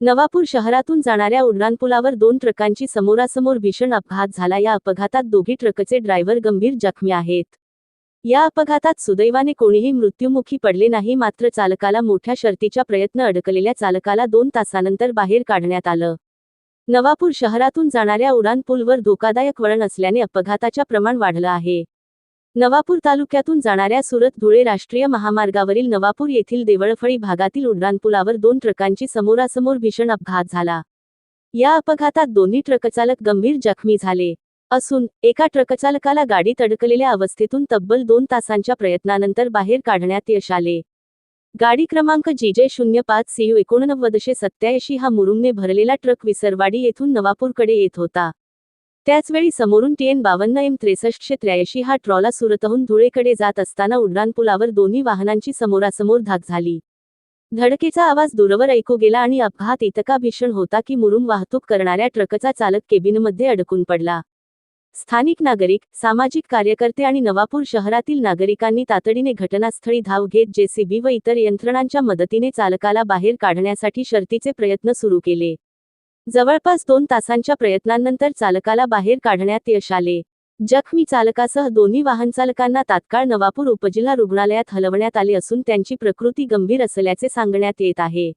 नवापूर शहरातून जाणाऱ्या उड्डाणपुलावर दोन ट्रकांची समोरासमोर भीषण अपघात झाला. या अपघातात दोघी ट्रकचे ड्रायव्हर गंभीर जखमी आहेत. या अपघातात सुदैवाने कोणीही मृत्युमुखी पडले नाही मात्र चालकाला मोठ्या शर्तीच्या प्रयत्न अडकलेल्या चालकाला दोन तासानंतर बाहेर काढण्यात आलं. नवापूर शहरातून जाणाऱ्या उड्डाणपूलवर धोकादायक वळण असल्याने अपघाताच्या प्रमाण वाढलं आहे. नवापूर तालुक्यातून जाणाऱ्या सुरत धुळे राष्ट्रीय महामार्गावरील नवापूर येथील देवळफळी भागातील उड्डाणपुलावर दोन ट्रकांची समोरासमोर भीषण अपघात झाला. या अपघातात दोन्ही ट्रकचालक गंभीर जखमी झाले. असून एका ट्रकचालकाला गाडीत अडकलेल्या अवस्थेतून तब्बल दोन तासांच्या प्रयत्नानंतर बाहेर काढण्यात यश आले. गाडी क्रमांक जी जे शून्य पाच सीयू एकोणनव्वदशे सत्याऐंशी हा मुरुमने भरलेला ट्रक विसरवाडी येथून नवापूरकडे येत होता. त्याचवेळी समोरून टीएन बावन्न एम त्रेसष्टशे त्र्याऐंशी हा ट्रॉला सुरतहून धुळेकडे जात असताना उड्डाणपुलावर दोन्ही वाहनांची समोरासमोर धाक झाली. धडकेचा आवाज दूरवर ऐकू गेला आणि अपघात इतका भीषण होता की मुरुम वाहतूक करणाऱ्या ट्रकचा चालक केबिनमध्ये अडकून पडला. स्थानिक नागरिक सामाजिक कार्यकर्ते आणि नवापूर शहरातील नागरिकांनी तातडीने घटनास्थळी धाव घेत जेसीबी व इतर यंत्रणांच्या मदतीने चालकाला बाहेर काढण्यासाठी शर्तीचे प्रयत्न सुरू केले. जवळपास दोन तासांच्या प्रयत्नांनंतर चालकाला बाहेर काढण्यात यश आले. जखमी चालकासह दोन्ही वाहनचालकांना तात्काळ नवापूर उपजिल्हा रुग्णालयात हलवण्यात आले असून त्यांची प्रकृती गंभीर असल्याचे सांगण्यात येत आहे.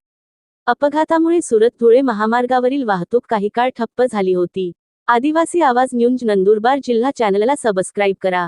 अपघातामुळे सुरत धुळे महामार्गावरील वाहतूक काही काळ ठप्प झाली होती. आदिवासी आवाज न्यूज नंदुरबार जिल्हा चॅनलला सबस्क्राईब करा.